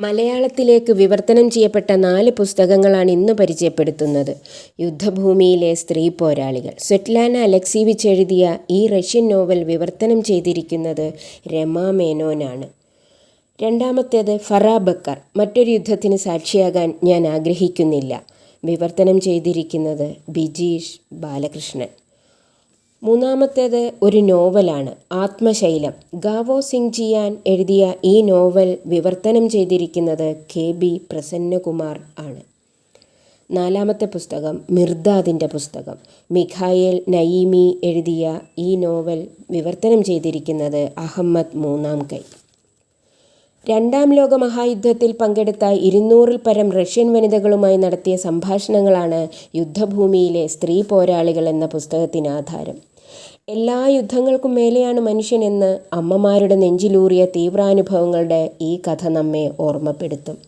മലയാളത്തിലേക്ക് വിവർത്തനം ചെയ്യപ്പെട്ട നാല് പുസ്തകങ്ങളാണ് ഇന്ന് പരിചയപ്പെടുത്തുന്നത്. യുദ്ധഭൂമിയിലെ സ്ത്രീ പോരാളികൾ. സ്വെറ്റ്ലാന അലക്സീവിച്ച് എഴുതിയ ഈ റഷ്യൻ നോവൽ വിവർത്തനം ചെയ്തിരിക്കുന്നത് രമ മേനോനാണ്. രണ്ടാമത്തേത് ഫറാ ബക്കർ. മറ്റൊരു യുദ്ധത്തിന് സാക്ഷിയാകാൻ ഞാൻ ആഗ്രഹിക്കുന്നില്ല. വിവർത്തനം ചെയ്തിരിക്കുന്നത് ബിജീഷ് ബാലകൃഷ്ണൻ. മൂന്നാമത്തേത് ഒരു നോവലാണ് ആത്മശൈലം. ഗാവോ സിംഗ് ജിയാൻ എഴുതിയ ഈ നോവൽ വിവർത്തനം ചെയ്തിരിക്കുന്നത് കെ ബി പ്രസന്നകുമാർ ആണ്. നാലാമത്തെ പുസ്തകം മിർദാദിന്റെ പുസ്തകം. മിഖായേൽ നയീമി എഴുതിയ ഈ നോവൽ വിവർത്തനം ചെയ്തിരിക്കുന്നത് അഹമ്മദ് മൂന്നാം കൈ. രണ്ടാം ലോക മഹായുദ്ധത്തിൽ പങ്കെടുത്ത ഇരുന്നൂറിൽ പരം റഷ്യൻ വനിതകളുമായി നടത്തിയ സംഭാഷണങ്ങളാണ് യുദ്ധഭൂമിയിലെ സ്ത്രീ പോരാളികൾ എന്ന പുസ്തകത്തിന് ആധാരം. എല്ലാ യുദ്ധങ്ങൾക്കും മേലെയാണ് മനുഷ്യനെന്ന് അമ്മമാരുടെ നെഞ്ചിലൂറിയ തീവ്രാനുഭവങ്ങളുടെ ഈ കഥ നമ്മെ ഓർമ്മപ്പെടുത്തും.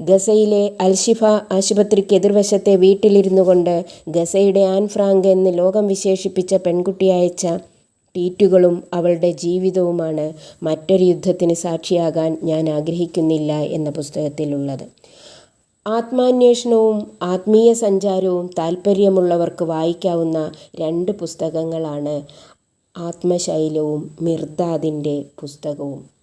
ഗസയിലെ അൽഷിഫ ആശുപത്രിക്ക് എതിർവശത്തെ വീട്ടിലിരുന്നു കൊണ്ട് ഗസയുടെ ആൻ ഫ്രാങ്ക് എന്ന് ലോകം വിശേഷിപ്പിച്ച പെൺകുട്ടി അയച്ച ട്വീറ്റുകളും അവളുടെ ജീവിതവുമാണ് മറ്റൊരു യുദ്ധത്തിന് സാക്ഷിയാകാൻ ഞാൻ ആഗ്രഹിക്കുന്നില്ല എന്ന പുസ്തകത്തിലുള്ളത്. ആത്മാന്വേഷണവും ആത്മീയ സഞ്ചാരവും താല്പര്യമുള്ളവർക്ക് വായിക്കാവുന്ന രണ്ട് പുസ്തകങ്ങളാണ് ആത്മശൈലവും മിർദാദിന്റെ പുസ്തകവും.